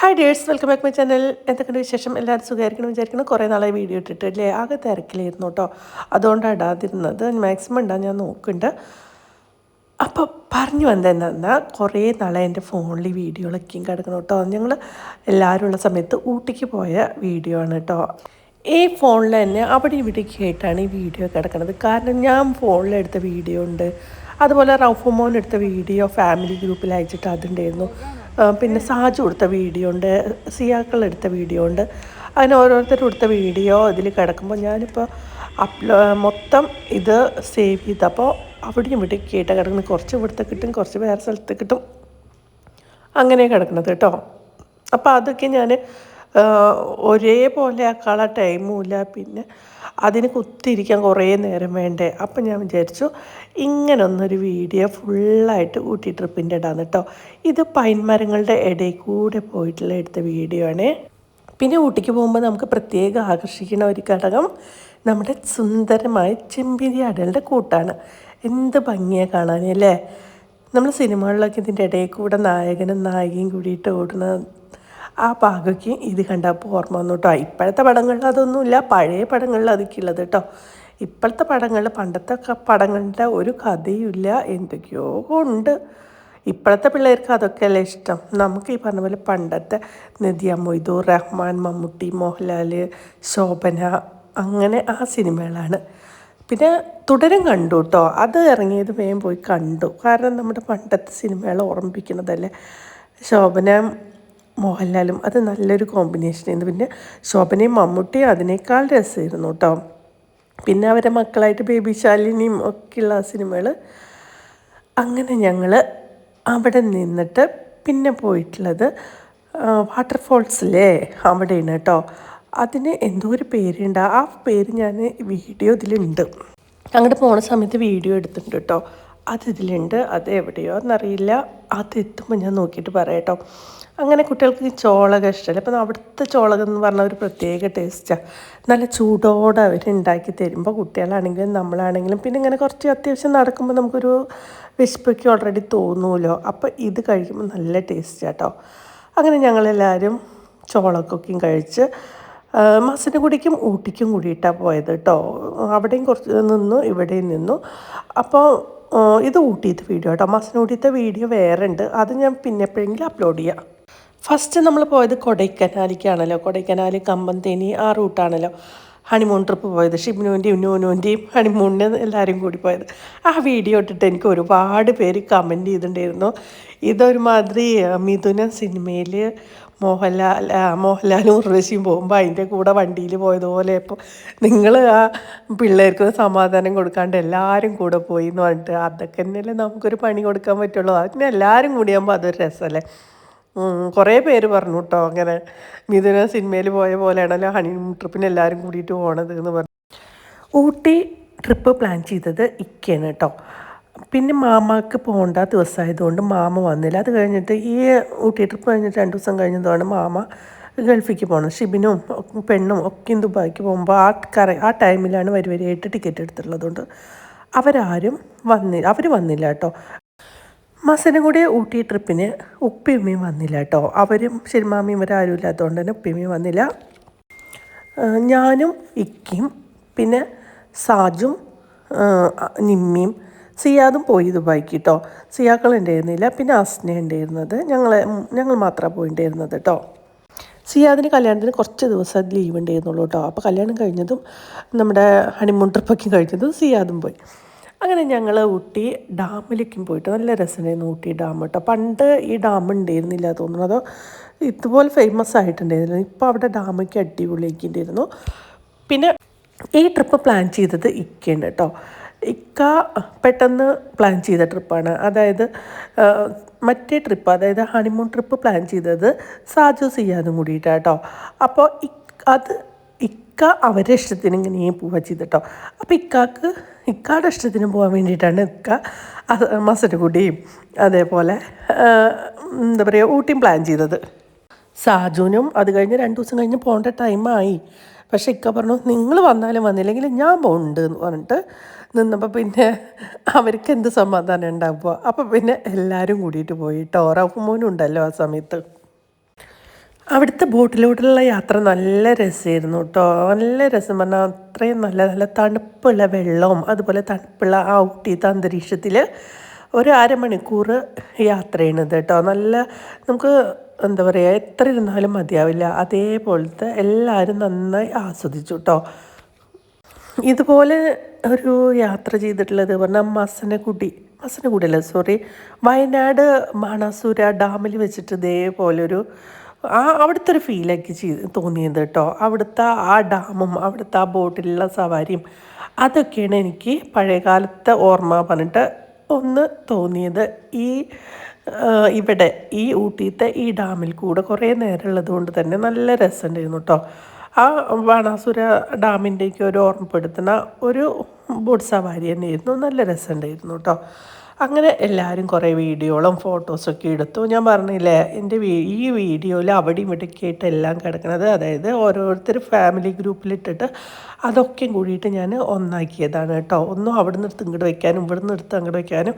Hi ഡേഴ്സ് welcome back my channel എന്തൊക്കെയുണ്ട് വിശേഷം? എല്ലാവരും സുഖമായിരിക്കണം വിചാരിക്കണം കുറേ നാളെ വീഡിയോ ഇട്ടിട്ട് അല്ലേ? ആകെ തിരക്കിലായിരുന്നു കേട്ടോ. അതുകൊണ്ടാണ് ഇടാതിരുന്നത് മാക്സിമം ഇടാൻ ഞാൻ നോക്കുന്നുണ്ട് അപ്പോൾ പറഞ്ഞു വന്നതെന്നാ കുറേ നാളെ എന്റെ ഫോണിൽ വീഡിയോകളൊക്കെയും കിടക്കണം കേട്ടോ. ഞങ്ങൾ എല്ലാവരും ഉള്ള സമയത്ത് ഊട്ടിക്ക് പോയ വീഡിയോ ആണ് കേട്ടോ. ഈ ഫോണിൽ തന്നെ അവിടെ ഇവിടേക്ക് ആയിട്ടാണ് ഈ വീഡിയോ കിടക്കുന്നത്. കാരണം ഞാൻ ഫോണിൽ ഫോണിലെടുത്ത വീഡിയോ ഉണ്ട്. അതുപോലെ റൗഫുമോൻ എടുത്ത വീഡിയോ ഫാമിലി ഗ്രൂപ്പിൽ അയച്ചിട്ട് അതുണ്ടായിരുന്നു. പിന്നെ സാജു എടുത്ത വീഡിയോ ഉണ്ട് സിയാക്കൾ എടുത്ത വീഡിയോ ഉണ്ട്. അങ്ങനെ ഓരോരുത്തരും എടുത്ത വീഡിയോ ഇതിൽ കിടക്കുമ്പോൾ ഞാനിപ്പോൾ അപ്ലോ മൊത്തം ഇത് സേവ് ചെയ്തപ്പോൾ അവിടെയും ഇവിടെ കേട്ട കിടക്കുന്നത് കുറച്ച് ഇവിടുത്തെ കിട്ടും കുറച്ച് വേറെ സ്ഥലത്ത് കിട്ടും. അങ്ങനെ കിടക്കുന്നത് കേട്ടോ. അപ്പോൾ അതൊക്കെ ഞാൻ ഒരേപോലെ ആക്കാനുള്ള ടൈമും ഇല്ല. പിന്നെ അതിന് കുത്തിയിരിക്കാൻ കുറേ നേരം വേണ്ടേ. അപ്പം ഞാൻ വിചാരിച്ചു ഇങ്ങനെ ഒന്നൊരു വീഡിയോ ഫുള്ളായിട്ട് ഊട്ടി ട്രിപ്പിന്റെ ഇടാന്ന് കേട്ടോ ഇത് പൈൻ മരങ്ങളുടെ ഇടയിൽ കൂടെ പോയിട്ടുള്ള എടുത്ത വീഡിയോ ആണ്. പിന്നെ ഊട്ടിക്ക് പോകുമ്പോൾ നമുക്ക് പ്രത്യേകം ആകർഷിക്കുന്ന ഒരു ഘടകം നമ്മുടെ സുന്ദരമായ ചെമ്പിരിയാടുകളുടെ കൂട്ടാണ്. എന്ത് ഭംഗിയാണ് കാണാനല്ലേ നമ്മൾ സിനിമകളിലൊക്കെ ഇതിന്റെ ഇടയിൽ കൂടെ നായകനും നായികയും കൂടിയിട്ട് ഓടുന്ന ആ പാകയ്ക്ക് ഇത് കണ്ടപ്പോൾ ഓർമ്മ വന്നു കേട്ടോ. ഇപ്പോഴത്തെ പടങ്ങളിൽ അതൊന്നുമില്ല. പഴയ പടങ്ങളിൽ അതൊക്കെ ഉള്ളത് കേട്ടോ. ഇപ്പോഴത്തെ പടങ്ങളിൽ പണ്ടത്തെ പടങ്ങളുടെ ഒരു കഥയുമില്ല. എന്തൊക്കെയോ ഉണ്ട്. ഇപ്പോഴത്തെ പിള്ളേർക്ക് അതൊക്കെയല്ലേ ഇഷ്ടം. നമുക്ക് ഈ പറഞ്ഞ പോലെ പണ്ടത്തെ നദിയ മൊയ്തൂർ റഹ്മാൻ മമ്മൂട്ടി മോഹൻലാൽ ശോഭന അങ്ങനെ ആ സിനിമകളാണ്. പിന്നെ തുടരും കണ്ടു കേട്ടോ. അത് ഇറങ്ങിയത് വേഗം പോയി കണ്ടു. കാരണം നമ്മുടെ പണ്ടത്തെ സിനിമകൾ ഓർമ്മിപ്പിക്കുന്നതല്ലേ? ശോഭന മോഹൻലാലും അത് നല്ലൊരു കോമ്പിനേഷനായിരുന്നു പിന്നെ ശോഭനയും മമ്മൂട്ടിയും അതിനേക്കാൾ രസമായിരുന്നു കേട്ടോ പിന്നെ അവരെ മക്കളായിട്ട് ബേബി ശാലിനിയും ഒക്കെയുള്ള ആ സിനിമകൾ അങ്ങനെ ഞങ്ങൾ അവിടെ നിന്നിട്ട് പിന്നെ പോയിട്ടുള്ളത് വാട്ടർഫോൾസിലെ അവിടെയാണ് കേട്ടോ അതിന് എന്തോ ഒരു പേരുണ്ട്. ആ പേര് ഞാൻ വീഡിയോ ഇതിലുണ്ട്. അങ്ങോട്ട് പോണ സമയത്ത് വീഡിയോ എടുത്തിട്ടുണ്ട് കേട്ടോ അത് ഇതിലുണ്ട്. അത് എവിടെയോ എന്നറിയില്ല. അത് എത്തുമ്പോൾ ഞാൻ നോക്കിയിട്ട് പറയാം കേട്ടോ അങ്ങനെ കുട്ടികൾക്ക് ഈ ചോളക ഇഷ്ടമല്ല. അപ്പം അവിടുത്തെ ചോളകം എന്ന് പറഞ്ഞാൽ ഒരു പ്രത്യേക ടേസ്റ്റാണ് നല്ല ചൂടോടെ അവർ ഉണ്ടാക്കി തരുമ്പോൾ കുട്ടികളാണെങ്കിലും നമ്മളാണെങ്കിലും പിന്നെ ഇങ്ങനെ കുറച്ച് അത്യാവശ്യം നടക്കുമ്പോൾ നമുക്കൊരു വിശപ്പൊക്കെ ഓൾറെഡി തോന്നുമല്ലോ അപ്പോൾ ഇത് കഴിക്കുമ്പോൾ നല്ല ടേസ്റ്റ് കേട്ടോ അങ്ങനെ ഞങ്ങളെല്ലാവരും ചോളക്കൊക്കെയും കഴിച്ച് മസനഗുഡിക്കും ഊട്ടിക്കും കൂടിയിട്ടാണ് പോയത് കേട്ടോ അവിടെയും കുറച്ച് നിന്നു ഇവിടെയും നിന്നു. അപ്പോൾ ഇത് ഊട്ടിയത്തെ വീഡിയോ കേട്ടോ മസനഗുഡിയത്തെ വീഡിയോ വേറെ ഉണ്ട്. അത് ഞാൻ പിന്നെ എപ്പോഴെങ്കിലും അപ്ലോഡ് ചെയ്യാം. ഫസ്റ്റ് നമ്മൾ പോയത് കൊടൈക്കനാലിക്കാണല്ലോ കൊടൈക്കനാൽ കമ്പന്തേനി ആ റൂട്ടാണല്ലോ ഹണിമൂൺ ട്രിപ്പ് പോയത്. ഷിബിനുവിന്റെയും നൂനുവിന്റെയും ഹണിമൂണിന് എല്ലാവരും കൂടി പോയത്. ആ വീഡിയോ ഇട്ടിട്ട് എനിക്ക് ഒരുപാട് പേര് കമന്റ് ചെയ്തിട്ടുണ്ടായിരുന്നു. ഇതൊരുമാതിരി മിഥുനൻ മിഥുന സിനിമയിൽ മോഹൻലാൽ മോഹൻലാലും ഉർവശിയും പോകുമ്പോൾ അതിന്റെ കൂടെ വണ്ടിയിൽ പോയതുപോലെ ഇപ്പോൾ നിങ്ങൾ ആ പിള്ളേർക്ക് സമാധാനം കൊടുക്കാണ്ട് എല്ലാവരും കൂടെ പോയി എന്ന് പറഞ്ഞിട്ട് അതൊക്കെ തന്നെയല്ലേ നമുക്കൊരു പണി കൊടുക്കാൻ പറ്റുള്ളൂ. അതിന് എല്ലാവരും കൂടിയാകുമ്പോൾ അതൊരു രസമല്ലേ കുറേ പേര് പറഞ്ഞു കേട്ടോ അങ്ങനെ. മിഥുന സിനിമയിൽ പോയ പോലെയാണല്ലോ ഹണിമൂൺ ട്രിപ്പിന് എല്ലാവരും കൂടിയിട്ട് പോണത് എന്ന് പറഞ്ഞു. ഊട്ടി ട്രിപ്പ് പ്ലാൻ ചെയ്തത് ഇക്കയാണ് കേട്ടോ. പിന്നെ മാമാക്ക് പോകേണ്ട ദിവസമായതുകൊണ്ട് മാമ വന്നില്ല. അത് കഴിഞ്ഞിട്ട് ഈ ഊട്ടി ട്രിപ്പ് കഴിഞ്ഞിട്ട് രണ്ട് ദിവസം കഴിഞ്ഞതുകൊണ്ട് മാമ ഗൾഫിക്ക് പോകണം ഷിബിനും പെണ്ണും ഒക്കെ ദുബായിക്ക് പോകുമ്പോൾ ആ കറ ആ ടൈമിലാണ് വരി വരിയായിട്ട് ടിക്കറ്റ് എടുത്തിട്ടുള്ളതുകൊണ്ട് അവരാരും വന്നില്ല അവർ വന്നില്ല കേട്ടോ. മസനഗുഡി ഊട്ടി ട്രിപ്പിന് ഉപ്പിയമ്മയും വന്നില്ല കേട്ടോ. അവരും ശരിമാമിയും ഇവരാരും ഇല്ലാത്തതുകൊണ്ട് തന്നെ ഉപ്പിയമ്മയും വന്നില്ല. ഞാനും ഇക്കിയും പിന്നെ സാജും നിമ്മിയും സിയാദും പോയി ദുബായിക്ക് കേട്ടോ. സിയാക്കൾ ഉണ്ടായിരുന്നില്ല പിന്നെ അസ്ന ഉണ്ടായിരുന്നത്. ഞങ്ങൾ ഞങ്ങൾ മാത്രമാണ് പോയിണ്ടായിരുന്നത് കേട്ടോ. സിയാദിന് കല്യാണത്തിന് കുറച്ച് ദിവസം ലീവ് ഉണ്ടായിരുന്നുള്ളൂ കേട്ടോ. അപ്പോൾ കല്യാണം കഴിഞ്ഞതും നമ്മുടെ ഹണിമൂൺ ട്രിപ്പൊക്കെ കഴിഞ്ഞതും സിയാദും പോയി. അങ്ങനെ ഞങ്ങൾ ഊട്ടി ഡാമിലേക്കും പോയിട്ട് നല്ല രസമായിരുന്നു ഊട്ടി ഡാം കേട്ടോ. പണ്ട് ഈ ഡാം ഉണ്ടായിരുന്നില്ല തോന്നുന്നു. അതോ ഇതുപോലെ ഫേമസ് ആയിട്ടുണ്ടായിരുന്നില്ല. ഇപ്പോൾ അവിടെ ഡാമൊക്കെ അടിപൊളിയൊക്കെ ഉണ്ടായിരുന്നു പിന്നെ ഈ ട്രിപ്പ് പ്ലാൻ ചെയ്തത് ഇക്കയാണ് കേട്ടോ. ഇക്ക പെട്ടെന്ന് പ്ലാൻ ചെയ്ത ട്രിപ്പാണ് അതായത് മറ്റേ ട്രിപ്പ് അതായത് ഹണിമൂൺ ട്രിപ്പ് പ്ലാൻ ചെയ്തത് സാജു സിയാദും കൂടിയിട്ടാണ് കേട്ടോ. അപ്പോൾ അത് ഇക്ക അവരുടെ ഇഷ്ടത്തിന് ഇങ്ങനെ പോവുക ചെയ്തിട്ടോ അപ്പോൾ ഇക്കാക്ക് ഇക്കാടെ ഇഷ്ടത്തിന് പോകാൻ വേണ്ടിയിട്ടാണ് അത് മസനഗുഡിയും അതേപോലെ എന്താ പറയുക ഊട്ടിയും പ്ലാൻ ചെയ്തത്. സാജുവിനും അത് കഴിഞ്ഞ് രണ്ട് ദിവസം കഴിഞ്ഞ് പോകേണ്ട ടൈമായി പക്ഷേ ഇക്ക പറഞ്ഞു നിങ്ങൾ വന്നാലും വന്നില്ലെങ്കിൽ ഞാൻ പോകുന്നുണ്ട് എന്ന് പറഞ്ഞിട്ട് നിന്നപ്പോൾ പിന്നെ അവർക്ക് എന്ത് സമാധാനം ഉണ്ടാകുമ്പോൾ അപ്പോൾ പിന്നെ എല്ലാവരും കൂടിയിട്ട് പോയി. ടോറഫ് മോനും ഉണ്ടല്ലോ ആ സമയത്ത്. അവിടുത്തെ ബോട്ടിലോട്ടുള്ള യാത്ര നല്ല രസമായിരുന്നു കേട്ടോ. നല്ല രസം പറഞ്ഞാൽ അത്രയും നല്ല നല്ല തണുപ്പുള്ള വെള്ളവും അതുപോലെ തണുപ്പുള്ള ആ ഊട്ടിയത്തെ അന്തരീക്ഷത്തിൽ ഒരു അരമണിക്കൂർ യാത്ര ചെയ്യണത് കേട്ടോ. നല്ല നമുക്ക് എന്താ പറയുക എത്ര ഇരുന്നാലും മതിയാവില്ല. അതേപോലത്തെ എല്ലാവരും നന്നായി ആസ്വദിച്ചു കേട്ടോ. ഇതുപോലെ ഒരു യാത്ര ചെയ്തിട്ടുള്ളത് പറഞ്ഞാൽ മസനക്കുടി മസനക്കുടി അല്ല? സോറി വയനാട് ബാണാസുര ഡാമിൽ വെച്ചിട്ട് ഇതേപോലെ ഒരു ആ അവിടുത്തെ ഒരു ഫീലൊക്കെ ചെയ്ത് തോന്നിയത് കേട്ടോ അവിടുത്തെ ആ ഡാമും അവിടുത്തെ ആ ബോട്ടിലുള്ള സവാരിയും അതൊക്കെയാണ് എനിക്ക് പഴയകാലത്തെ ഓർമ്മ പറഞ്ഞിട്ട് ഒന്ന് തോന്നിയത്. ഈ ഇവിടെ ഈ ഊട്ടിയിലത്തെ ഈ ഡാമിൽ കൂടെ കുറേ നേരം ഉള്ളത് കൊണ്ട് തന്നെ നല്ല രസമുണ്ടായിരുന്നു കേട്ടോ ആ ബാണാസുര ഡാമിന്റെയൊക്കെ ഒരു ഓർമ്മപ്പെടുത്തുന്ന ഒരു ബോട്ട് സവാരി തന്നെയായിരുന്നു. നല്ല രസമുണ്ടായിരുന്നു കേട്ടോ അങ്ങനെ എല്ലാവരും കുറേ വീഡിയോകളും ഫോട്ടോസൊക്കെ എടുത്തു. ഞാൻ പറഞ്ഞില്ലേ എന്റെ ഈ വീഡിയോയിൽ അവിടെ ഇവിടേക്കായിട്ട് എല്ലാം കിടക്കുന്നത് അതായത് ഓരോരുത്തർ ഫാമിലി ഗ്രൂപ്പിലിട്ടിട്ട് അതൊക്കെ കൂടിയിട്ട് ഞാൻ ഒന്നാക്കിയതാണ് കേട്ടോ. ഒന്നും അവിടെ നിന്ന് ഇങ്ങോട്ട് വയ്ക്കാനും ഇവിടെ നിന്ന് എടുത്ത് അങ്ങോട്ട് വയ്ക്കാനും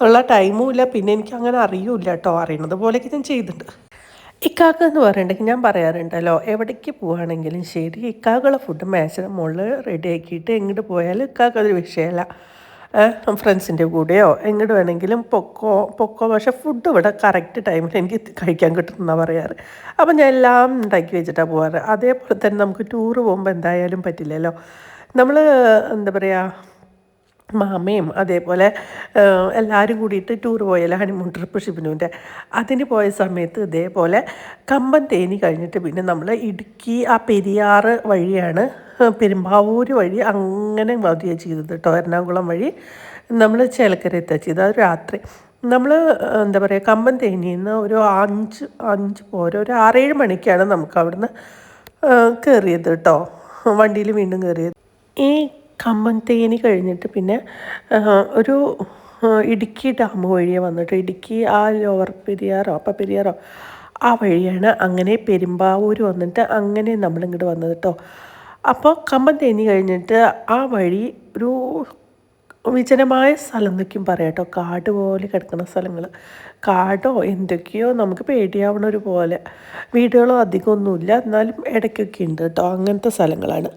ഉള്ള ടൈമും ഇല്ല. പിന്നെ എനിക്ക് അങ്ങനെ അറിയൂല കേട്ടോ. അറിയണത് പോലെയൊക്കെ ഞാൻ ചെയ്തിട്ടുണ്ട്. ഇക്കാക്ക എന്ന് പറയണ്ടെങ്കിൽ ഞാൻ പറയാറുണ്ടല്ലോ എവിടേക്ക് പോവുകയാണെങ്കിലും ശരി ഇക്കാക്കുള്ള ഫുഡ് മേശയുടെ മുകളിൽ റെഡി ആക്കിയിട്ട് എങ്ങോട്ട് പോയാലും ഇക്കാക്കൊരു വിഷയമല്ല ഫ്രണ്ട്സിന്റെ കൂടെയോ? എങ്ങോട്ട് വേണമെങ്കിലും പൊക്കോ പൊക്കോ. പക്ഷേ ഫുഡ് ഇവിടെ കറക്റ്റ് ടൈമിൽ എനിക്ക് കഴിക്കാൻ കിട്ടുമെന്നാണ് പറയാറ്. അപ്പം ഞാൻ എല്ലാം ഉണ്ടാക്കി വെച്ചിട്ടാണ് പോകാറ് അതേപോലെ തന്നെ നമുക്ക് ടൂറ് പോകുമ്പോൾ എന്തായാലും പറ്റില്ലല്ലോ. നമ്മൾ എന്താ പറയുക മാമയും അതേപോലെ എല്ലാവരും കൂടിയിട്ട് ടൂർ പോയാലോ ഹണിമൂൺ ട്രിപ്പ് ഷിബിനുവിന്റെ അതിന് പോയ സമയത്ത് ഇതേപോലെ കമ്പം തേനി കഴിഞ്ഞിട്ട് പിന്നെ നമ്മൾ ഇടുക്കി ആ പെരിയാറ് വഴിയാണ് പെരുമ്പാവൂർ വഴി അങ്ങനെ മതിയ ചെയ്തത് കേട്ടോ എറണാകുളം വഴി നമ്മൾ ചേലക്കര ചെയ്തത്. അത് രാത്രി നമ്മൾ എന്താ പറയുക കമ്പം തേനിയിൽ നിന്ന് ഒരു അഞ്ച് അഞ്ച് പോര ഒരു ആറേഴ് മണിക്കാണ് നമുക്ക് അവിടുന്ന് കയറിയത് കേട്ടോ വണ്ടിയിൽ വീണ്ടും കയറിയത് ഈ കമ്പം തേനി കഴിഞ്ഞിട്ട് പിന്നെ ഒരു ഇടുക്കി ഡാം വഴിയെ വന്നിട്ട് ഇടുക്കി ആ ലോവർ പെരിയാറോ അപ്പം പെരിയാറോ ആ വഴിയാണ് അങ്ങനെ പെരുമ്പാവൂർ വന്നിട്ട് അങ്ങനെ നമ്മളിങ്ങോട്ട് വന്നത് കേട്ടോ. അപ്പോൾ കമ്പന്തേനി കഴിഞ്ഞിട്ട് ആ വഴി ഒരു വിജനമായ സ്ഥലം എന്നൊക്കെയും പറയാം കേട്ടോ. കാട് പോലെ കിടക്കുന്ന സ്ഥലങ്ങൾ. കാടോ എന്തൊക്കെയോ നമുക്ക് പേടിയാവണ ഒരു പോലെ. വീടുകളോ അധികമൊന്നുമില്ല. എന്നാലും ഇടയ്ക്കൊക്കെ ഉണ്ട് കേട്ടോ. അങ്ങനത്തെ സ്ഥലങ്ങളാണ്.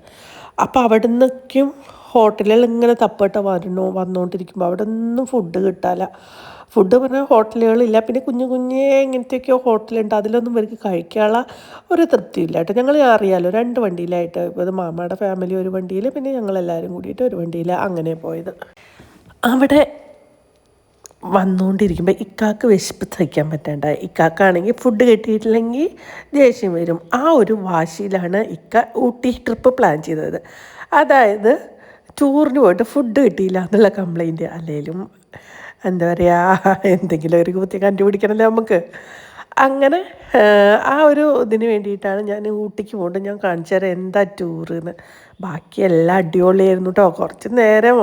അപ്പോൾ അവിടെ നിന്നൊക്കെയും ഹോട്ടലിൽ ഇങ്ങനെ തപ്പട്ട വരണോ വന്നുകൊണ്ടിരിക്കുമ്പോൾ അവിടെ ഒന്നും ഫുഡ് കിട്ടാല ഫുഡ് പറഞ്ഞാൽ ഹോട്ടലുകളില്ല. പിന്നെ കുഞ്ഞു കുഞ്ഞേ ഇങ്ങനത്തെയൊക്കെയോ ഹോട്ടലുണ്ട്. അതിലൊന്നും ഇവർക്ക് കഴിക്കാനുള്ള ഒരു തൃപ്തിയില്ല കേട്ടോ. ഞങ്ങൾ അറിയാമല്ലോ രണ്ട് വണ്ടിയിലായിട്ട്. ഇപ്പോൾ മാമയുടെ ഫാമിലി ഒരു വണ്ടിയിൽ പിന്നെ ഞങ്ങളെല്ലാവരും കൂടിയിട്ട് ഒരു വണ്ടിയിൽ അങ്ങനെ പോയത്. അവിടെ വന്നുകൊണ്ടിരിക്കുമ്പോൾ ഇക്കാക്ക് വിശപ്പ് സഹിക്കാൻ പറ്റേണ്ട. ഇക്കാക്കാണെങ്കിൽ ഫുഡ് കിട്ടിയിട്ടില്ലെങ്കിൽ ദേഷ്യം വരും. ആ ഒരു വാശിയിലാണ് ഇക്ക ഊട്ടി ട്രിപ്പ് പ്ലാൻ ചെയ്തത്. അതായത് ടൂറിന് പോയിട്ട് ഫുഡ് കിട്ടിയില്ല എന്നുള്ള കംപ്ലൈന്റ് അല്ലെങ്കിലും എന്താ പറയുക എന്തെങ്കിലും ഒരു കുത്തി കണ്ടുപിടിക്കണമല്ലോ നമുക്ക്. അങ്ങനെ ആ, ഒരു ഇതിന് വേണ്ടിയിട്ടാണ് ഞാൻ ഊട്ടിക്ക് പോകുന്നത് ഞാൻ കാണിച്ചു തരാം എന്താ ടൂറെന്ന് ബാക്കി എല്ലാം അടിപൊളിയായിരുന്നു കേട്ടോ കുറച്ച് നേരം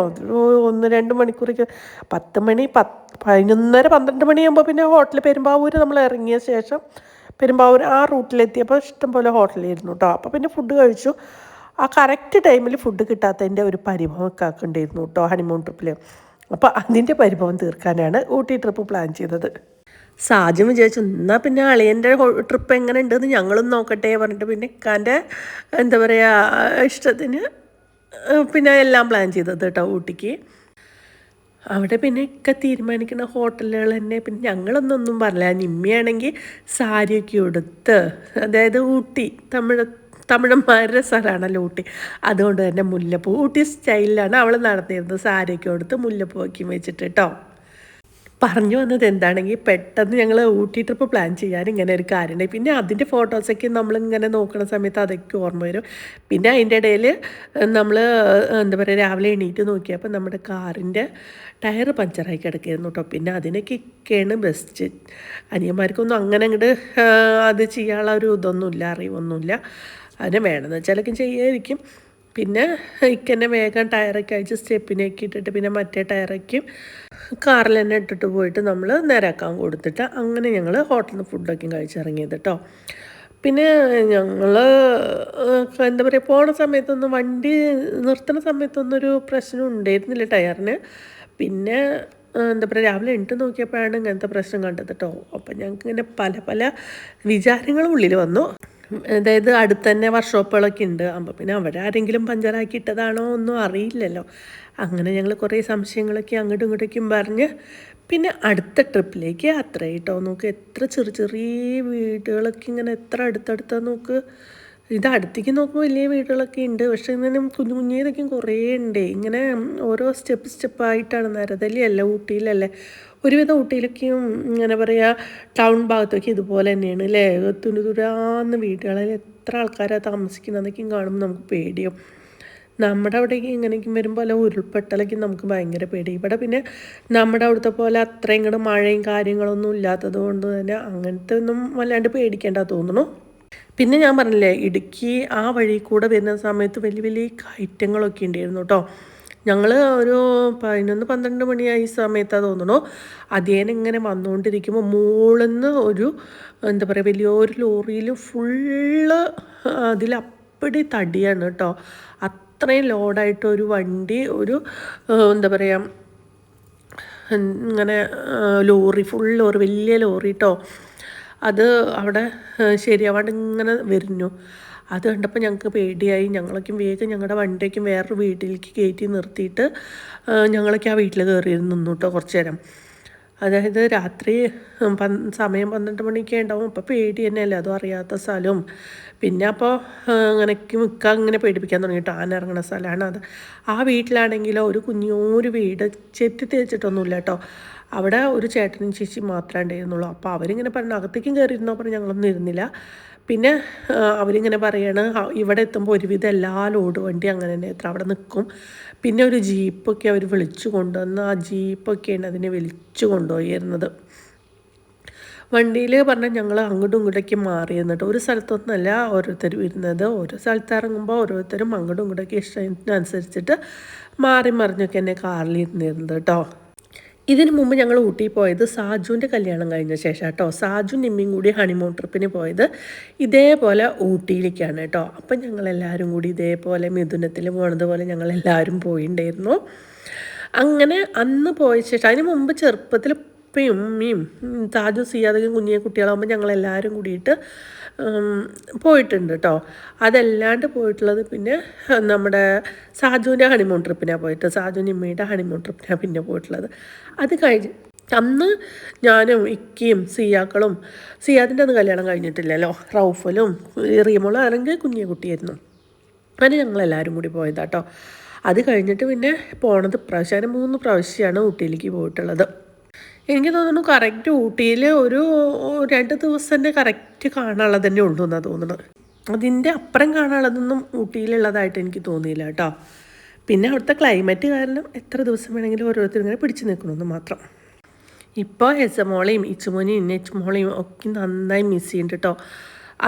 ഒന്ന് രണ്ട് മണിക്കൂറൊക്കെ പത്ത് മണി പത്ത് പതിനൊന്നര പന്ത്രണ്ട് മണിയാകുമ്പോൾ പിന്നെ ഹോട്ടൽ പെരുമ്പാവൂർ നമ്മൾ ഇറങ്ങിയ ശേഷം പെരുമ്പാവൂർ ആ റൂട്ടിലെത്തിയപ്പോൾ ഇഷ്ടംപോലെ ഹോട്ടലായിരുന്നു കേട്ടോ അപ്പോൾ പിന്നെ ഫുഡ് കഴിച്ചു. ആ കറക്റ്റ് ടൈമിൽ ഫുഡ് കിട്ടാത്തതിന്റെ ഒരു പരിഭവം കാക്കുണ്ടായിരുന്നു കേട്ടോ ഹണിമൂൺ ട്രിപ്പിൽ അപ്പോൾ അതിന്റെ പരിഭവം തീർക്കാനാണ് ഊട്ടി ട്രിപ്പ് പ്ലാൻ ചെയ്തത്. സാജും വിചാരിച്ചു എന്നാൽ പിന്നെ അളിയന്റെ ട്രിപ്പ് എങ്ങനെ ഉണ്ടെന്ന് ഞങ്ങളും നോക്കട്ടെ പറഞ്ഞിട്ട് പിന്നെ ഇക്കാന്റെ എന്താ പറയുക ഇഷ്ടത്തിന് പിന്നെ എല്ലാം പ്ലാൻ ചെയ്തത് കേട്ടോ ഊട്ടിക്ക്. അവിടെ പിന്നെ ഒക്കെ തീരുമാനിക്കുന്ന ഹോട്ടലുകൾ തന്നെ പിന്നെ ഞങ്ങളൊന്നൊന്നും പറഞ്ഞില്ല. നിമ്മിയാണെങ്കിൽ സാരിയൊക്കെ ഉടുത്ത് അതായത് ഊട്ടി തമിഴ് തമിഴന്മാരുടെ സ്ഥലമാണല്ലോ ഊട്ടി. അതുകൊണ്ട് തന്നെ മുല്ലപ്പൂ ഊട്ടി സ്റ്റൈലിലാണ് അവൾ നടന്നിരുന്നത് സാരിയൊക്കെ മുല്ലപ്പൂ മുല്ലപ്പൂവൊക്കെ വെച്ചിട്ട് കേട്ടോ പറഞ്ഞു വന്നത് എന്താണെങ്കിൽ പെട്ടെന്ന് ഞങ്ങൾ ഊട്ടി ട്രിപ്പ് പ്ലാൻ ചെയ്യാൻ ഇങ്ങനെ ഒരു കാര്യമുണ്ട് പിന്നെ അതിന്റെ ഫോട്ടോസൊക്കെ നമ്മളിങ്ങനെ നോക്കുന്ന സമയത്ത് അതൊക്കെ ഓർമ്മ വരും. പിന്നെ അതിന്റെ ഇടയിൽ നമ്മൾ എന്താ പറയുക രാവിലെ എണീറ്റ് നോക്കിയപ്പോൾ നമ്മുടെ കാറിന്റെ ടയർ പഞ്ചറായി കിടക്കുകയായിരുന്നു കേട്ടോ പിന്നെ അതിനൊക്കെയാണ് ബെസ്റ്റ് അനിയന്മാർക്കൊന്നും അങ്ങനെ അങ്ങോട്ട് അത് ചെയ്യാനുള്ള ഒരു ഇതൊന്നുമില്ല അറിവൊന്നുമില്ല. അതിന് വേണമെന്ന് വെച്ചാലൊക്കെ ചെയ്യായിരിക്കും. പിന്നെ ഇക്കന്നെ വേഗം ടയറൊക്കെ അയച്ച് സ്റ്റെപ്പിനൊക്കെ ഇട്ടിട്ട് പിന്നെ മറ്റേ ടയറൊക്കെയും കാറിൽ തന്നെ ഇട്ടിട്ട് പോയിട്ട് നമ്മൾ നേരാക്കാൻ കൊടുത്തിട്ട് അങ്ങനെ ഞങ്ങൾ ഹോട്ടലിൽ നിന്ന് ഫുഡൊക്കെ കഴിച്ചിറങ്ങിയത് കേട്ടോ പിന്നെ ഞങ്ങൾ എന്താ പറയുക പോണ സമയത്തൊന്നും വണ്ടി നിർത്തുന്ന സമയത്തൊന്നും ഒരു പ്രശ്നം ഉണ്ടായിരുന്നില്ല ടയറിന്. പിന്നെ എന്താ പറയുക രാവിലെ എണിട്ട് നോക്കിയപ്പോഴാണ് ഇങ്ങനത്തെ പ്രശ്നം കണ്ടത് കേട്ടോ അപ്പം ഞങ്ങൾക്ക് ഇങ്ങനെ പല പല വിചാരങ്ങളും ഉള്ളിൽ വന്നു. അതായത് അടുത്തന്നെ വർക്ക്ഷോപ്പുകളൊക്കെ ഉണ്ട്. അപ്പം പിന്നെ അവിടെ ആരെങ്കിലും പഞ്ചറാക്കി ഇട്ടതാണോ ഒന്നും അറിയില്ലല്ലോ. അങ്ങനെ ഞങ്ങൾ കുറേ സംശയങ്ങളൊക്കെ അങ്ങോട്ടും ഇങ്ങോട്ടേക്കും പറഞ്ഞ് പിന്നെ അടുത്ത ട്രിപ്പിലേക്ക് യാത്ര കേട്ടോ നോക്ക് എത്ര ചെറിയ ചെറിയ വീടുകളൊക്കെ ഇങ്ങനെ എത്ര അടുത്തടുത്ത നോക്ക്. ഇത് അടുത്തേക്ക് നോക്കുമ്പോൾ വലിയ വീടുകളൊക്കെ ഉണ്ട്. പക്ഷേ ഇങ്ങനെ കുഞ്ഞു കുഞ്ഞേതൊക്കെയും കുറേ ഉണ്ട്. ഇങ്ങനെ ഓരോ സ്റ്റെപ്പ് സ്റ്റെപ്പായിട്ടാണ് നരതലിയല്ല ഊട്ടിയിലല്ലേ. ഒരുവിധം ഊട്ടിയിലൊക്കെയും ഇങ്ങനെ പറയുക ടൗൺ ഭാഗത്തൊക്കെ ഇതുപോലെ തന്നെയാണ്. അല്ലേ? തുരുതുരാന്ന് വീടുകളിൽ എത്ര ആൾക്കാരാണ് താമസിക്കുന്നതൊക്കെയും കാണുമ്പോൾ നമുക്ക് പേടിയും നമ്മുടെ അവിടേക്ക് ഇങ്ങനെയൊക്കെ വരുമ്പോൾ ഉരുൾപൊട്ടലൊക്കെ നമുക്ക് ഭയങ്കര പേടി. ഇവിടെ പിന്നെ നമ്മുടെ അവിടുത്തെ പോലെ അത്ര ഇങ്ങോട്ട് മഴയും കാര്യങ്ങളൊന്നും ഇല്ലാത്തത് കൊണ്ട് തന്നെ അങ്ങനത്തെ ഒന്നും വല്ലാണ്ട് പേടിക്കേണ്ട തോന്നുന്നു. പിന്നെ ഞാൻ പറഞ്ഞില്ലേ ഇടുക്കി ആ വഴി കൂടെ വരുന്ന സമയത്ത് വലിയ വലിയ കയറ്റങ്ങളൊക്കെ ഉണ്ടായിരുന്നു കേട്ടോ. ഞങ്ങൾ ഒരു പതിനൊന്ന് പന്ത്രണ്ട് മണിയായി സമയത്താണ് തോന്നുന്നു അതേനെ ഇങ്ങനെ വന്നുകൊണ്ടിരിക്കുമ്പോൾ മുകളിൽ ഒരു എന്താ പറയുക വലിയൊരു ലോറിയിൽ ഫുള്ള് അതിലപ്പടി തടിയാണ് കേട്ടോ അത്രയും ലോഡായിട്ട് ഒരു വണ്ടി ഒരു എന്താ പറയുക ഇങ്ങനെ ലോറി ഫുൾ ലോറി വലിയ ലോറി കേട്ടോ അത് അവിടെ ശരിയാവാണ്ട് ഇങ്ങനെ വരുന്നു. അത് കണ്ടപ്പോൾ ഞങ്ങൾക്ക് പേടിയായി. ഞങ്ങളൊക്കെ വേഗം ഞങ്ങളുടെ വണ്ടിയൊക്കെ വേറൊരു വീട്ടിലേക്ക് കയറ്റി നിർത്തിയിട്ട് ഞങ്ങളൊക്കെ ആ വീട്ടിൽ കയറി നിന്നു കുറച്ച് നേരം അതായത് രാത്രി സമയം പന്ത്രണ്ട് മണിയൊക്കെ ഉണ്ടാവും അപ്പോൾ പേടി തന്നെയല്ലേ അതും അറിയാത്ത സ്ഥലവും. പിന്നെ അപ്പോൾ അങ്ങനെയൊക്കെ മിക്ക ഇങ്ങനെ പേടിപ്പിക്കാൻ തുടങ്ങിയിട്ട് ആന ഇറങ്ങുന്ന സ്ഥലമാണ് അത്. ആ വീട്ടിലാണെങ്കിലോ ഒരു കുഞ്ഞോരു വീട് ചെത്തി തേച്ചിട്ടൊന്നുമില്ല കേട്ടോ. അവിടെ ഒരു ചേട്ടനും ചേച്ചി മാത്രമേ ഉണ്ടായിരുന്നുള്ളൂ. അപ്പോൾ അവരിങ്ങനെ പറഞ്ഞു അകത്തേക്കും കയറിയിരുന്നോ? പറഞ്ഞു ഞങ്ങളൊന്നും ഇരുന്നില്ല. പിന്നെ അവരിങ്ങനെ പറയാണ് ഇവിടെ എത്തുമ്പോൾ ഒരുവിധം എല്ലാ ലോഡ് വണ്ടി അങ്ങനെ തന്നെ എത്ര അവിടെ നിൽക്കും. പിന്നെ ഒരു ജീപ്പൊക്കെ അവർ വിളിച്ചു കൊണ്ടുവന്ന് ആ ജീപ്പൊക്കെയാണ് അതിനെ വിളിച്ചു കൊണ്ടുപോയിരുന്നത്. വണ്ടിയിൽ പറഞ്ഞാൽ ഞങ്ങൾ അങ്ങോട്ടും ഇങ്ങോട്ടേക്ക് മാറി എന്നിട്ട് ഒരു സ്ഥലത്തൊന്നല്ല ഓരോരുത്തരും ഇരുന്നത്. ഓരോ സ്ഥലത്ത് ഇറങ്ങുമ്പോൾ ഓരോരുത്തരും അങ്ങോട്ടും ഇങ്ങോട്ടേക്ക് ഇഷ്ടത്തിനനുസരിച്ചിട്ട് മാറി മറിഞ്ഞൊക്കെ എന്നെ കാറിൽ ഇരുന്നിരുന്നത് കേട്ടോ. ഇതിനു മുമ്പ് ഞങ്ങൾ ഊട്ടി പോയത് സാജുവിന്റെ കല്യാണം കഴിഞ്ഞ ശേഷം കേട്ടോ. സാജു നിമ്മിയും കൂടി ഹണിമൂൺ ട്രിപ്പിന് പോയത് ഇതേപോലെ ഊട്ടിയിലേക്കാണ് കേട്ടോ. അപ്പം ഞങ്ങളെല്ലാവരും കൂടി ഇതേപോലെ മിഥുനത്തിൽ പോണതുപോലെ ഞങ്ങളെല്ലാവരും പോയിണ്ടായിരുന്നു. അങ്ങനെ അന്ന് പോയ ശേഷം അതിന് മുമ്പ് ചെറുപ്പത്തിൽ ഉപ്പയും ഉമ്മയും താജു കുഞ്ഞിയെ കുഞ്ഞിയ കുട്ടികളാകുമ്പോൾ ഞങ്ങളെല്ലാവരും കൂടിയിട്ട് പോയിട്ടുണ്ട് കേട്ടോ അതല്ലാണ്ട് പോയിട്ടുള്ളത് പിന്നെ നമ്മുടെ സാജുവിന്റെ ഹണിമൂൺ ട്രിപ്പിനാണ് പോയിട്ട് സാജു നിമ്മയുടെ ഹണിമൂൺ ട്രിപ്പിനാണ് പിന്നെ പോയിട്ടുള്ളത്. അത് കഴിഞ്ഞ് അന്ന് ഞാനും ഇക്കിയും സിയാക്കളും സിയാദിന്റെ അന്ന് കല്യാണം കഴിഞ്ഞിട്ടില്ലല്ലോ റൗഫലും റീമോളും അല്ലെങ്കിൽ കുഞ്ഞു കുട്ടിയായിരുന്നു. അങ്ങനെ ഞങ്ങളെല്ലാവരും കൂടി പോയതാട്ടോ അത് കഴിഞ്ഞിട്ട് പിന്നെ പോണത് പ്രാവശ്യം മൂന്ന് പ്രാവശ്യമാണ് ഊട്ടിയിലേക്ക് പോയിട്ടുള്ളത്. എനിക്ക് തോന്നുന്നു കറക്റ്റ് ഊട്ടിയിൽ ഒരു രണ്ട് ദിവസം തന്നെ കറക്റ്റ് കാണാനുള്ളത് തന്നെ ഉള്ളൂ എന്നാണ് തോന്നുന്നത്. അതിന്റെ അപ്പുറം കാണാനുള്ളതൊന്നും ഊട്ടിയിലുള്ളതായിട്ട് എനിക്ക് തോന്നിയില്ല കേട്ടോ. പിന്നെ അവിടുത്തെ ക്ലൈമറ്റ് കാരണം എത്ര ദിവസം വേണമെങ്കിലും ഓരോരുത്തരും ഇങ്ങനെ പിടിച്ചു നിൽക്കണമെന്ന് മാത്രം. ഇപ്പോൾ എസമോളെയും ഇച്ചുമോനെയും നെച്ചുമോളെയും ഒക്കെ നന്നായി മിസ് ചെയ്യുന്നുണ്ട് കേട്ടോ.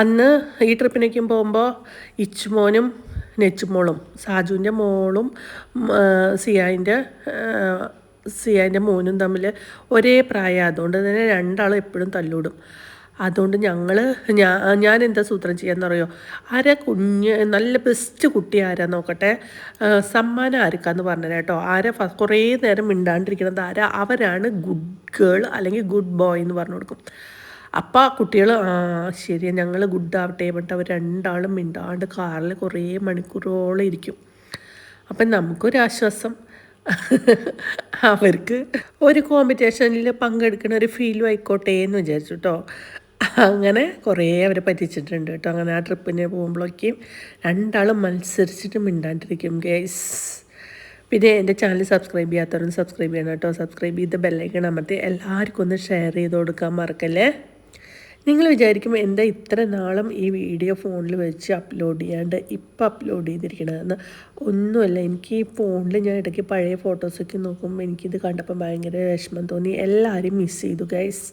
അന്ന് ഈ ട്രിപ്പിനൊക്കെ പോകുമ്പോൾ ഇച്ചുമോനും നെച്ചുമോളും സാജുവിന്റെ മോളും സിയാന്റെ സിയാന്റെ മോനും തമ്മിൽ ഒരേ പ്രായം. അതുകൊണ്ട് തന്നെ രണ്ടാളും എപ്പോഴും തല്ലൂടും. അതുകൊണ്ട് ഞങ്ങൾ ഞാൻ ഞാൻ എന്താ സൂത്രം ചെയ്യാന്ന് അറിയോ ആരാ കുഞ്ഞ് നല്ല ബെസ്റ്റ് കുട്ടി ആരാ നോക്കട്ടെ? സമ്മാനം ആർക്കാന്ന് പറഞ്ഞു കേട്ടോ. ആരാ കുറേ നേരം മിണ്ടാണ്ടിരിക്കുന്നത് ആരാ? അവരാണ് ഗുഡ് ഗേൾ അല്ലെങ്കിൽ ഗുഡ് ബോയ് എന്ന് പറഞ്ഞു കൊടുക്കും. അപ്പോൾ കുട്ടികൾ ആ ശരി ഞങ്ങൾ ഗുഡ് ആവട്ടെ പറഞ്ഞിട്ട് അവർ രണ്ടാളും മിണ്ടാണ്ട് കാറിൽ കുറേ മണിക്കൂറോളം ഇരിക്കും. അപ്പം നമുക്കൊരാശ്വാസം. അവർക്ക് ഒരു കോമ്പറ്റീഷനിൽ പങ്കെടുക്കുന്ന ഒരു ഫീലും ആയിക്കോട്ടെ എന്ന് വിചാരിച്ചു കേട്ടോ അങ്ങനെ കുറേ അവരെ പറ്റിച്ചിട്ടുണ്ട് കേട്ടോ അങ്ങനെ ആ ട്രിപ്പിന് പോകുമ്പോഴൊക്കെയും രണ്ടാളും മത്സരിച്ചിട്ട് മിണ്ടാണ്ടിരിക്കും ഗേസ് പിന്നെ എന്റെ ചാനൽ സബ്സ്ക്രൈബ് ചെയ്യാത്തവരും സബ്സ്ക്രൈബ് ചെയ്യണം കേട്ടോ സബ്സ്ക്രൈബ് ചെയ്ത് ബെല്ലൈക്കൺ അമർത്തി എല്ലാവർക്കും ഒന്ന് ഷെയർ ചെയ്ത് കൊടുക്കാൻ മറക്കല്ലേ? നിങ്ങൾ വിചാരിക്കും എന്താ ഇത്ര നാളും ഈ വീഡിയോ ഫോണിൽ വെച്ച് അപ്ലോഡ് ചെയ്യാണ്ട് ഇപ്പം അപ്ലോഡ് ചെയ്തിരിക്കണതെന്ന്? ഒന്നുമല്ല എനിക്ക് ഈ ഫോണിൽ ഞാൻ ഇടയ്ക്ക് പഴയ ഫോട്ടോസൊക്കെ നോക്കുമ്പോൾ എനിക്കിത് കണ്ടപ്പോൾ ഭയങ്കര വിഷമം തോന്നി. എല്ലാവരും മിസ് ചെയ്തു ഗൈസ്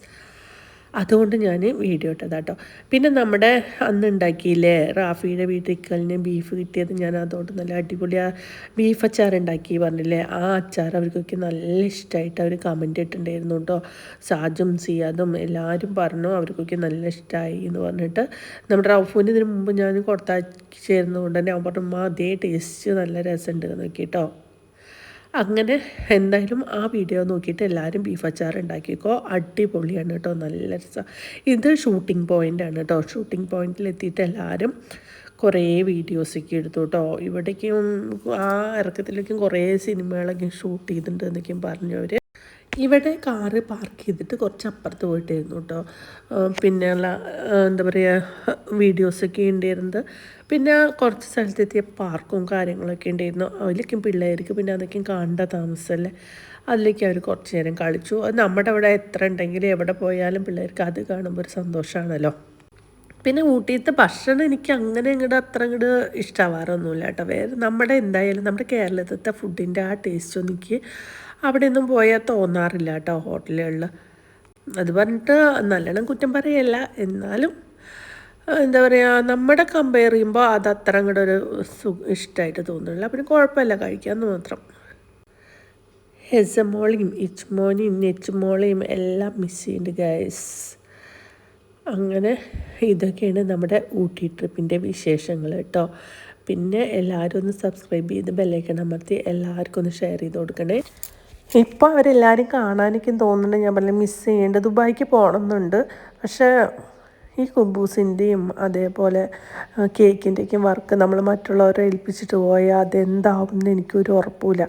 അതുകൊണ്ട് ഞാൻ വീഡിയോ ഇട്ടത് കേട്ടോ പിന്നെ നമ്മുടെ അന്ന് ഉണ്ടാക്കിയില്ലേ റാഫിയുടെ വീട്ടിക്കലിന് ബീഫ് കിട്ടിയത് ഞാൻ അതുകൊണ്ട് നല്ല അടിപൊളി ആ ബീഫ് അച്ചാർ ഉണ്ടാക്കി പറഞ്ഞില്ലേ. ആ അച്ചാർ അവർക്കൊക്കെ നല്ല ഇഷ്ടമായിട്ട് അവർ കമന്റ് ഇട്ടിട്ടുണ്ടായിരുന്നു കേട്ടോ. സാജും സിയാദും എല്ലാവരും പറഞ്ഞു അവർക്കൊക്കെ നല്ല ഇഷ്ടമായി എന്ന് പറഞ്ഞിട്ട്. നമ്മുടെ റൗഫുവിന് ഇതിന് മുമ്പ് ഞാൻ കൊടുത്തയച്ചിരുന്നതുകൊണ്ട് തന്നെ അവൻ പറഞ്ഞു "ഉമ്മ, അതേ ടേസ്റ്റ് നല്ല രസമുണ്ട് നോക്കി കേട്ടോ. അങ്ങനെ എന്തായാലും ആ വീഡിയോ നോക്കിയിട്ട് എല്ലാവരും ബീഫ് അച്ചാർ ഉണ്ടാക്കിക്കോ. അടിപൊളിയാണ് കേട്ടോ. നല്ല രസം. ഇത് ഷൂട്ടിംഗ് പോയിന്റാണ് കേട്ടോ. ഷൂട്ടിംഗ് പോയിന്റിൽ എത്തിയിട്ട് എല്ലാവരും കുറേ വീഡിയോസൊക്കെ എടുത്തു കേട്ടോ. ഇവിടേക്കും ആ ഇറക്കത്തിലേക്കും കുറേ സിനിമകളൊക്കെ ഷൂട്ട് ചെയ്തിട്ടുണ്ട് എന്നൊക്കെയും പറഞ്ഞവർ ഇവിടെ കാറ് പാർക്ക് ചെയ്തിട്ട് കുറച്ച് അപ്പുറത്ത് പോയിട്ടായിരുന്നു കേട്ടോ. പിന്നെ ഉള്ള എന്താ പറയുക വീഡിയോസൊക്കെ ഉണ്ടായിരുന്നത്. പിന്നെ കുറച്ച് സ്ഥലത്തെത്തിയ പാർക്കും കാര്യങ്ങളൊക്കെ ഉണ്ടായിരുന്നു. അതിലേക്കും പിള്ളേർക്ക് പിന്നെ അതൊക്കെയും കണ്ട താമസമല്ലേ? അതിലേക്ക് അവർ കുറച്ച് നേരം കളിച്ചു. അത് നമ്മുടെ അവിടെ എത്ര ഉണ്ടെങ്കിലും എവിടെ പോയാലും പിള്ളേർക്ക് അത് കാണുമ്പോൾ ഒരു സന്തോഷമാണല്ലോ. പിന്നെ ഊട്ടിയത്തെ ഭക്ഷണം എനിക്ക് അങ്ങനെ ഇങ്ങോട്ട് അത്ര അങ്ങോട്ട് ഇഷ്ടമാവാറൊന്നുമില്ല കേട്ടോ. വേറെ നമ്മുടെ എന്തായാലും നമ്മുടെ കേരളത്തിലത്തെ ഫുഡിന്റെ ആ ടേസ്റ്റ് എനിക്ക് അവിടെ ഒന്നും പോയാൽ തോന്നാറില്ല കേട്ടോ ഹോട്ടലുകളിൽ. അത് പറഞ്ഞിട്ട് നല്ലോണം കുറ്റം പറയല്ല. എന്നാലും എന്താ പറയുക നമ്മുടെ കമ്പയർ ചെയ്യുമ്പോൾ അത് അത്ര അങ്ങോട്ട് ഒരു സു ഇഷ്ടമായിട്ട് തോന്നുന്നില്ല. പിന്നെ കുഴപ്പമില്ല കഴിക്കാമെന്ന് മാത്രം. ഹെസമോളിയും ഇച്ച്മോനെയും നെച്ചുമോളെയും എല്ലാം മിസ് ചെയ്യുന്നുണ്ട് ഗൈസ് അങ്ങനെ ഇതൊക്കെയാണ് നമ്മുടെ ഊട്ടി ട്രിപ്പിന്റെ വിശേഷങ്ങൾ കേട്ടോ. പിന്നെ എല്ലാവരും ഒന്ന് സബ്സ്ക്രൈബ് ചെയ്ത് ബെല്ലൈക്കൺ അമർത്തി എല്ലാവർക്കും ഒന്ന് ഷെയർ ചെയ്ത് കൊടുക്കണേ. ഇപ്പോൾ അവരെല്ലാവരും കാണാനൊക്കെ തോന്നുന്നുണ്ട്. ഞാൻ പറഞ്ഞ മിസ് ചെയ്യേണ്ട ദുബായിക്ക് പോകണമെന്നുണ്ട് പക്ഷേ ഈ കുബൂസിന്റെയും അതേപോലെ കേക്കിന്റെയൊക്കെയും വർക്ക് നമ്മൾ മറ്റുള്ളവരെ ഏൽപ്പിച്ചിട്ട് പോയാൽ അതെന്താവും എന്ന് എനിക്കൊരു ഉറപ്പില്ല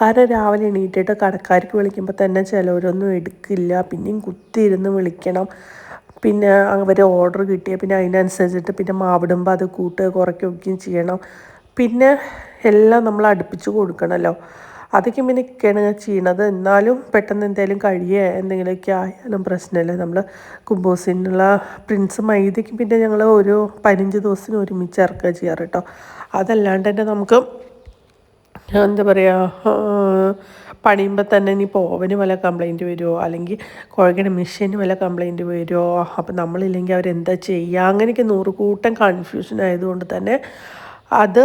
കാരണം രാവിലെ എണീറ്റിട്ട് കടക്കാർക്ക് വിളിക്കുമ്പോൾ തന്നെ ചിലവരൊന്നും എടുക്കില്ല. പിന്നെയും കുത്തിയിരുന്ന് വിളിക്കണം. പിന്നെ അവർ ഓർഡർ കിട്ടിയ പിന്നെ അതിനനുസരിച്ചിട്ട് പിന്നെ മാവിടുമ്പോൾ അത് കൂട്ടുക കുറയ്ക്കുകയും ചെയ്യണം. പിന്നെ എല്ലാം നമ്മൾ അടുപ്പിച്ച് കൊടുക്കണമല്ലോ അതൊക്കെ പിന്നെ ഞാൻ ചെയ്യണത് എന്നാലും പെട്ടെന്ന് എന്തെങ്കിലും കഴിയേ എന്തെങ്കിലുമൊക്കെ ആയാലും പ്രശ്നമില്ല. നമ്മൾ കുബൂസിനുള്ള പ്രിൻസ് മൈദയ്ക്ക് പിന്നെ ഞങ്ങൾ ഒരു പതിനഞ്ച് ദിവസത്തിന് ഒരുമിച്ച് ഇറക്കുക ചെയ്യാറ് കേട്ടോ അതല്ലാണ്ട് തന്നെ നമുക്ക് എന്താ പറയുക പണിയുമ്പോൾ തന്നെ ഇനിയിപ്പോൾ ഓവന് വല്ല കംപ്ലൈന്റ് വരുമോ അല്ലെങ്കിൽ കുഴക്കണ മെഷീന് വല്ല കംപ്ലൈന്റ് വരുമോ അപ്പോൾ നമ്മളില്ലെങ്കിൽ അവരെന്താ ചെയ്യുക അങ്ങനെയൊക്കെ നൂറുകൂട്ടം കൺഫ്യൂഷൻ ആയതുകൊണ്ട് തന്നെ അത്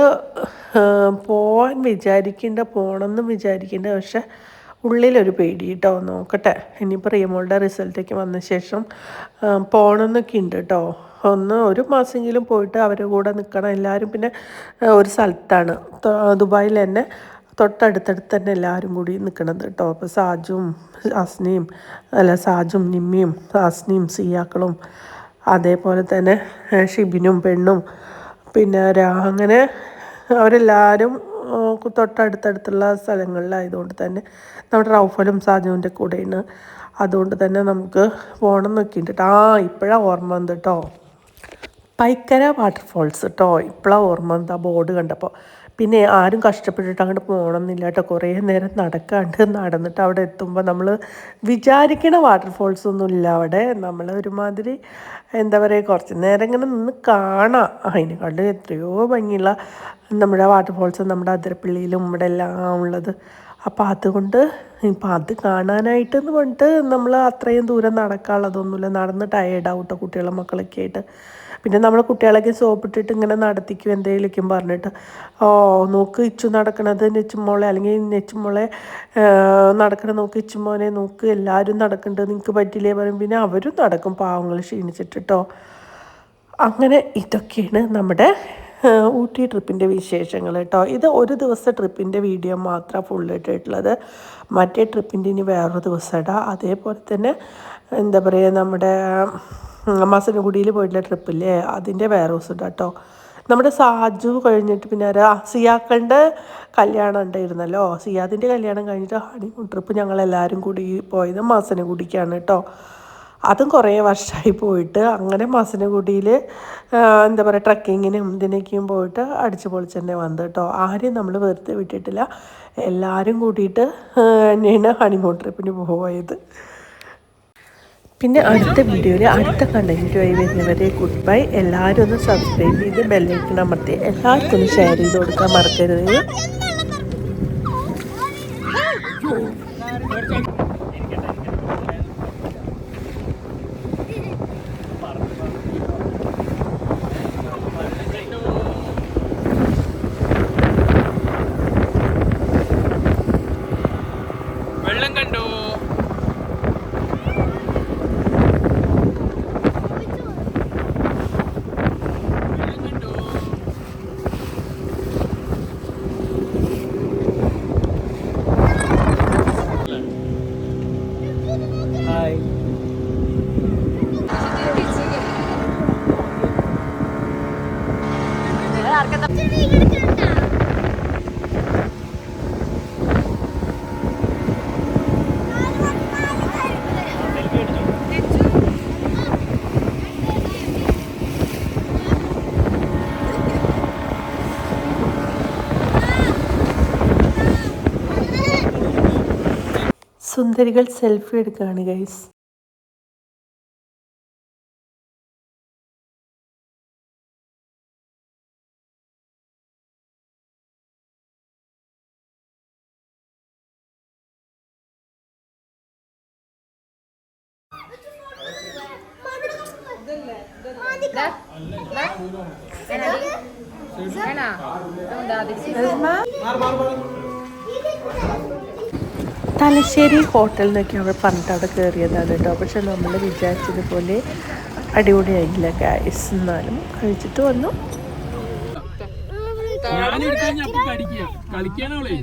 പോവാൻ വിചാരിക്കേണ്ട പോകണമെന്നും വിചാരിക്കേണ്ട പക്ഷെ ഉള്ളിലൊരു പേടി കേട്ടോ നോക്കട്ടെ. ഇനിയിപ്പോൾ റിയമോളുടെ റിസൾട്ടൊക്കെ വന്ന ശേഷം പോകണമെന്നൊക്കെ ഉണ്ട് കേട്ടോ ഒന്ന് ഒരു മാസമെങ്കിലും പോയിട്ട് അവരുടെ കൂടെ നിൽക്കണം എല്ലാവരും പിന്നെ ഒരു സ്ഥലത്താണ്. ദുബായിൽ തന്നെ തൊട്ടടുത്തടുത്ത് തന്നെ എല്ലാവരും കൂടി നിൽക്കണത് കേട്ടോ അപ്പോൾ സാജും അസ്നയും അല്ല സാജും നിമ്മിയും അസ്നയും സിയാക്കളും അതേപോലെ തന്നെ ഷിബിനും പെണ്ണും പിന്നെ അങ്ങനെ അവരെല്ലാവരും തൊട്ടടുത്തടുത്തുള്ള സ്ഥലങ്ങളിലായതുകൊണ്ട് തന്നെ നമ്മുടെ റൗഫലും സാജുവിന്റെ കൂടെയാണ്. അതുകൊണ്ട് തന്നെ നമുക്ക് പോകണം എന്നൊക്കെ ഉണ്ട് ആ ഇപ്പോഴാണ് ഓർമ്മ വന്നിട്ടോ പൈക്കര വാട്ടർഫോൾസ് കേട്ടോ ഇപ്പോഴാണ് ഓർമ്മ വന്നത് ആ ബോർഡ് കണ്ടപ്പോൾ. പിന്നെ ആരും കഷ്ടപ്പെട്ടിട്ട് അങ്ങോട്ട് പോകണമെന്നില്ല കേട്ടോ കുറേ നേരം നടക്കാണ്ട് നടന്നിട്ട് അവിടെ എത്തുമ്പോൾ നമ്മൾ വിചാരിക്കണ വാട്ടർഫോൾസ് ഒന്നും ഇല്ല അവിടെ. നമ്മൾ ഒരുമാതിരി എന്താ പറയുക കുറച്ച് നേരം ഇങ്ങനെ നിന്ന് കാണാം. അതിനെക്കാളും എത്രയോ ഭംഗിയുള്ള നമ്മുടെ വാട്ടർഫോൾസ് നമ്മുടെ അതിരപ്പള്ളിയിലും ഇവിടെ എല്ലാം ഉള്ളത്. അപ്പോൾ അതുകൊണ്ട് ഇപ്പം അത് കാണാനായിട്ട് എന്ന് പറഞ്ഞിട്ട് നമ്മൾ അത്രയും ദൂരം നടക്കാനുള്ളതൊന്നുമില്ല. നടന്ന് ടയേർഡാവും കേട്ടോ കുട്ടികളെ മക്കളൊക്കെ ആയിട്ട്. പിന്നെ നമ്മൾ കുട്ടികളൊക്കെ സോപ്പിട്ടിട്ട് ഇങ്ങനെ നടത്തിക്കും എന്തെങ്കിലുമൊക്കെ പറഞ്ഞിട്ട്. ഓ നോക്ക് ഇച്ചു നടക്കണത് നെച്ചുമോളെ അല്ലെങ്കിൽ നെച്ചുമോളെ നടക്കണ നോക്ക് ഇച്ചുമോനെ നോക്ക് എല്ലാവരും നടക്കുന്നുണ്ട് നിങ്ങൾക്ക് പറ്റില്ലേ പറയും. പിന്നെ അവരും നടക്കും പാവങ്ങൾ ക്ഷീണിച്ചിട്ട് അങ്ങനെ ഇതൊക്കെയാണ് നമ്മുടെ ഊട്ടി ട്രിപ്പിന്റെ വിശേഷങ്ങൾ കേട്ടോ. ഇത് ഒരു ദിവസത്തെ ട്രിപ്പിന്റെ വീഡിയോ മാത്രമാണ് ഫുൾ ഇട്ടിട്ടുള്ളത് മറ്റേ ട്രിപ്പിന്റെ ഇനി വേറൊരു ദിവസം ഇടാം അതേപോലെ തന്നെ എന്താ പറയുക നമ്മുടെ മസനഗുഡിയിൽ പോയിട്ടുള്ള ട്രിപ്പില്ലേ? അതിന്റെ വേറെ ദിവസം കേട്ടോ. നമ്മുടെ സാജു കഴിഞ്ഞിട്ട് പിന്നെ ആരാ? സിയാക്കളുടെ കല്യാണം ഉണ്ടായിരുന്നല്ലോ. സിയാദിന്റെ കല്യാണം കഴിഞ്ഞിട്ട് ഹണിമൂൺ ട്രിപ്പ് ഞങ്ങൾ ഞങ്ങളെല്ലാവരും കൂടി പോയത് മസനഗുഡിക്കാണ് കേട്ടോ. അതും കുറേ വർഷമായി പോയിട്ട് അങ്ങനെ മസനഗുഡിയിൽ എന്താ പറയുക ട്രക്കിങ്ങിനും ഇതിനൊക്കെയും പോയിട്ട് അടിച്ചു പൊളിച്ച് തന്നെ വന്നു കേട്ടോ. ആരെയും നമ്മൾ വെറുതെ വിട്ടിട്ടില്ല. എല്ലാവരും കൂടിയിട്ട് തന്നെയാണ് ഹണിമൂൺ ട്രിപ്പിന് പോയത്. പിന്നെ അടുത്ത വീഡിയോയിൽ അടുത്ത കണ്ടന്റുമായി വരുന്നവരെ ഗുഡ് ബൈ എല്ലാവരും ഒന്ന് സബ്സ്ക്രൈബ് ചെയ്ത് ബെല്ലൈക്കൺ അമർത്തി. എല്ലാവർക്കും ഒന്ന് ഷെയർ ചെയ്ത് കൊടുക്കാൻ മറക്കരുത് വെള്ളം കണ്ടു സുന്ദരികൾ സെൽഫി എടുക്കുകയാണ് ഗൈസ് തലശ്ശേരി ഹോട്ടലിൽ നിന്നൊക്കെ അവർ പറഞ്ഞിട്ട് അവിടെ കയറിയതാണ് കേട്ടോ. പക്ഷെ നമ്മൾ വിചാരിച്ചതുപോലെ അടിപൊളിയായില്ല ഗൈസ് എന്നാലും കഴിച്ചിട്ട് വന്നു. കളിക്കാനവളെ